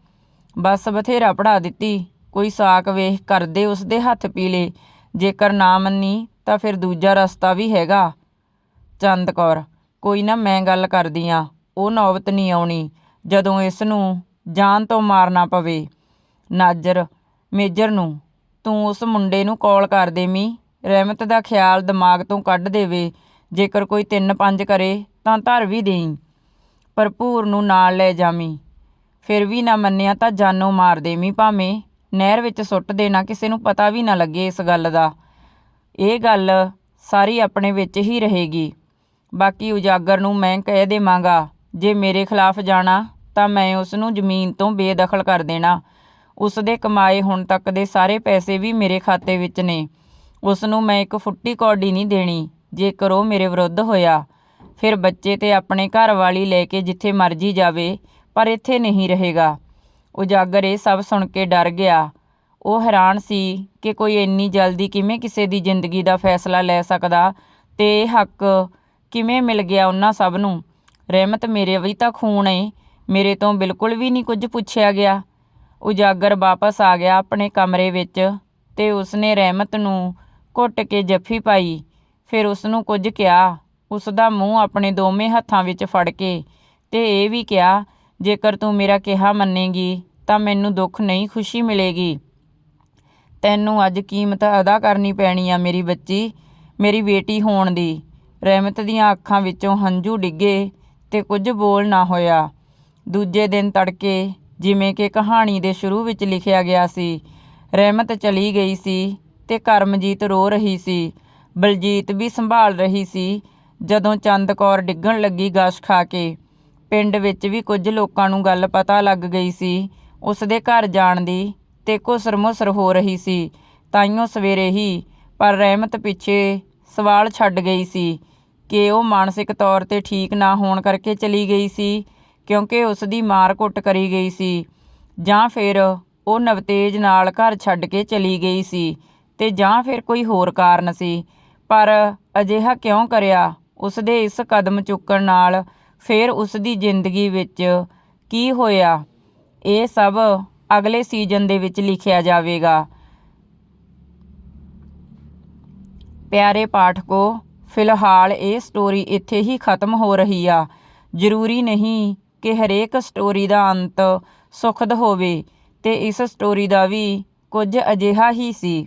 ਬਸ ਬਥੇਰਾ ਪੜਾ ਦਿੱਤੀ। ਕੋਈ ਸਾਕ ਵੇਖ ਕਰਦੇ ਉਸ ਦੇ ਹੱਥ ਪੀਲੇ। ਜੇਕਰ ਨਾ ਮੰਨੀ, ਤਾਂ ਫਿਰ ਦੂਜਾ ਰਸਤਾ ਵੀ ਹੈਗਾ। ਚੰਦ ਕੌਰ, ਕੋਈ ਨਾ ਮੈਂ ਗੱਲ ਕਰਦੀ ਆ। ਉਹ ਨੌਬਤ ਨਹੀਂ ਆਉਣੀ, ਜਦੋਂ ਇਸ ਨੂੰ ਜਾਨ ਤੋਂ ਮਾਰਨਾ ਪਵੇ। ਨਾਜਰ, ਮੇਜਰ ਨੂੰ, ਤੂੰ ਉਸ ਮੁੰਡੇ ਨੂੰ ਕਾਲ ਕਰ ਦੇਵੀਂ ਰਹਿਮਤ ਦਾ ਖਿਆਲ ਦਿਮਾਗ ਤੋਂ ਕੱਢ ਦੇਵੇ। ਜੇਕਰ ਕੋਈ ਤਿੰਨ ਪੰਜ ਕਰੇ, ਤਾਂ ਧਰ ਵੀ ਦੇਈ। ਭਰਪੂਰ ਨੂੰ ਨਾਲ ਲੈ ਜਾਵੀਂ। ਫਿਰ ਵੀ ਨਾ ਮੰਨਿਆ ਤਾਂ ਜਾਨੋਂ ਮਾਰ ਦੇਵੀਂ ਭਾਵੇਂ ਨਹਿਰ ਵਿੱਚ ਸੁੱਟ ਦੇਣਾ ਕਿਸੇ ਨੂੰ ਪਤਾ ਵੀ ਨਾ ਲੱਗੇ ਇਸ ਗੱਲ ਦਾ। ਇਹ ਗੱਲ ਸਾਰੀ ਆਪਣੇ ਵਿੱਚ ਹੀ ਰਹੇਗੀ। ਬਾਕੀ ਉਜਾਗਰ ਨੂੰ ਮੈਂ ਕਹਿ ਦੇਵਾਂਗਾ, ਜੇ ਮੇਰੇ ਖਿਲਾਫ ਜਾਣਾ, ਤਾਂ ਮੈਂ ਉਸ ਨੂੰ ਜ਼ਮੀਨ ਤੋਂ ਬੇਦਖਲ ਕਰ ਦੇਣਾ। ਉਸ ਦੇ ਕਮਾਏ ਹੁਣ ਤੱਕ ਦੇ ਸਾਰੇ ਪੈਸੇ ਵੀ ਮੇਰੇ ਖਾਤੇ ਵਿੱਚ ਨੇ। ਉਸ ਨੂੰ ਮੈਂ ਇੱਕ ਫੁੱਟੀ ਕੌਡੀ ਨਹੀਂ ਦੇਣੀ, ਜੇਕਰ ਉਹ ਮੇਰੇ ਵਿਰੁੱਧ ਹੋਇਆ। ਫਿਰ ਬੱਚੇ ਤੇ ਆਪਣੇ ਘਰ ਵਾਲੀ ਲੈ ਕੇ ਜਿੱਥੇ ਮਰਜ਼ੀ ਜਾਵੇ, ਪਰ ਇੱਥੇ ਨਹੀਂ ਰਹੇਗਾ। ਉਜਾਗਰ ਇਹ ਸਭ ਸੁਣ ਕੇ ਡਰ ਗਿਆ। ਉਹ ਹੈਰਾਨ ਸੀ ਕਿ ਕੋਈ ਇੰਨੀ ਜਲਦੀ ਕਿਵੇਂ ਕਿਸੇ ਦੀ ਜ਼ਿੰਦਗੀ ਦਾ ਫੈਸਲਾ ਲੈ ਸਕਦਾ ਤੇ ਇਹ ਹੱਕ ਕਿਵੇਂ ਮਿਲ ਗਿਆ ਉਹਨਾਂ ਸਭ ਨੂੰ? ਰਹਿਮਤ ਮੇਰੇ ਵੀ ਤਾਂ ਖੂਨ ਏ, ਮੇਰੇ ਤੋਂ ਬਿਲਕੁਲ ਵੀ ਨਹੀਂ ਕੁਝ ਪੁੱਛਿਆ ਗਿਆ। ਉਜਾਗਰ ਵਾਪਸ ਆ ਗਿਆ ਆਪਣੇ ਕਮਰੇ ਵਿੱਚ ਤੇ ਉਸਨੇ ਰਹਿਮਤ ਨੂੰ ਘੁੱਟ ਕੇ ਜੱਫੀ ਪਾਈ। ਫਿਰ ਉਸ ਨੂੰ ਕੁਝ ਕਿਹਾ ਉਸ ਦਾ ਮੂੰਹ ਆਪਣੇ ਦੋਵੇਂ ਹੱਥਾਂ ਵਿੱਚ ਫੜ ਕੇ ਤੇ ਇਹ ਵੀ ਕਿਹਾ ਜੇਕਰ ਤੂੰ ਮੇਰਾ ਕਿਹਾ ਮੰਨੇਗੀ, ਤਾਂ ਮੈਨੂੰ ਦੁੱਖ ਨਹੀਂ, ਖੁਸ਼ੀ ਮਿਲੇਗੀ। ਤੈਨੂੰ ਅੱਜ ਕੀਮਤ ਅਦਾ ਕਰਨੀ ਪੈਣੀ ਆ ਮੇਰੀ ਬੱਚੀ, ਮੇਰੀ ਬੇਟੀ ਹੋਣ ਦੀ। ਰਹਿਮਤ ਦੀਆਂ ਅੱਖਾਂ ਵਿੱਚੋਂ ਹੰਝੂ ਡਿੱਗੇ ਤੇ ਕੁਝ ਬੋਲ ਨਾ ਹੋਇਆ। ਦੂਜੇ ਦਿਨ ਤੜਕੇ, ਜਿਵੇਂ ਕਿ ਕਹਾਣੀ ਦੇ ਸ਼ੁਰੂ ਵਿੱਚ ਲਿਖਿਆ ਗਿਆ ਸੀ, ਰਹਿਮਤ ਚਲੀ ਗਈ ਸੀ ਤੇ ਕਰਮਜੀਤ ਰੋ ਰਹੀ ਸੀ। ਬਲਜੀਤ ਵੀ ਸੰਭਾਲ ਰਹੀ ਸੀ, ਜਦੋਂ ਚੰਦ ਕੌਰ ਡਿੱਗਣ ਲੱਗੀ ਗਸ਼ ਖਾ ਕੇ। ਪਿੰਡ ਵਿੱਚ ਵੀ ਕੁਝ ਲੋਕਾਂ ਨੂੰ ਗੱਲ ਪਤਾ ਲੱਗ ਗਈ ਸੀ। ਉਸ ਦੇ ਘਰ ਜਾਣ ਦੀ ਤੇ ਘੁਸਰ-ਮੁਸਰ ਹੋ ਰਹੀ ਸੀ। ਤਾਈਓ ਸਵੇਰੇ ਹੀ ਪਰ ਰਹਿਮਤ ਪਿੱਛੇ ਸਵਾਲ ਛੱਡ ਗਈ ਸੀ ਕਿ ਉਹ ਮਾਨਸਿਕ ਤੌਰ ਤੇ ਠੀਕ ਨਾ ਹੋਣ ਕਰਕੇ ਚਲੀ ਗਈ ਸੀ ਕਿਉਂਕਿ ਉਸ ਦੀ ਮਾਰ-ਕੁੱਟ ਕਰੀ ਗਈ ਸੀ ਜਾਂ ਫਿਰ ਉਹ ਨਵਤੇਜ ਨਾਲ ਘਰ ਛੱਡ ਕੇ ਚਲੀ ਗਈ ਸੀ ਤੇ ਜਾਂ ਫਿਰ ਕੋਈ ਹੋਰ ਕਾਰਨ ਸੀ। ਪਰ ਅਜਿਹਾ ਕਿਉਂ ਕਰਿਆ? ਉਸ ਦੇ ਇਸ ਕਦਮ ਚੁੱਕਣ ਨਾਲ ਫਿਰ ਉਸ ਦੀ ਜ਼ਿੰਦਗੀ ਵਿੱਚ ਕੀ ਹੋਇਆ? ਇਹ ਸਭ ਅਗਲੇ ਸੀਜ਼ਨ ਦੇ ਵਿੱਚ ਲਿਖਿਆ ਜਾਵੇਗਾ। ਪਿਆਰੇ ਪਾਠਕੋ, ਫਿਲਹਾਲ ਇਹ ਸਟੋਰੀ ਇੱਥੇ ਹੀ ਖਤਮ ਹੋ ਰਹੀ ਆ। ਜ਼ਰੂਰੀ ਨਹੀਂ ਕਿ ਹਰੇਕ ਸਟੋਰੀ ਦਾ ਅੰਤ ਸੁਖਦ ਹੋਵੇ ਤੇ ਇਸ ਸਟੋਰੀ ਦਾ ਵੀ ਕੁਝ ਅਜਿਹਾ ਹੀ ਸੀ।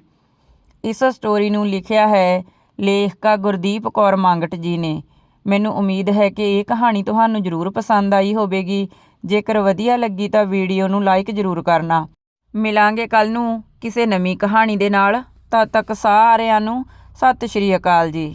ਇਸ ਸਟੋਰੀ ਨੂੰ ਲਿਖਿਆ ਹੈ ਲੇਖਕਾ ਗੁਰਦੀਪ ਕੌਰ ਮੰਗਟ ਜੀ ਨੇ। ਮੈਨੂੰ ਉਮੀਦ ਹੈ ਕਿ ਇਹ ਕਹਾਣੀ ਤੁਹਾਨੂੰ ਜ਼ਰੂਰ ਪਸੰਦ ਆਈ ਹੋਵੇਗੀ। ਜੇਕਰ ਵਧੀਆ ਲੱਗੀ ਤਾਂ ਵੀਡੀਓ ਨੂੰ ਲਾਈਕ ਜ਼ਰੂਰ ਕਰਨਾ। ਮਿਲਾਂਗੇ ਕੱਲ ਨੂੰ ਕਿਸੇ ਨਵੀਂ ਕਹਾਣੀ ਦੇ ਨਾਲ। ਤਦ ਤੱਕ ਸਾਰਿਆਂ ਨੂੰ ਸਤਿ ਸ਼੍ਰੀ ਅਕਾਲ ਜੀ।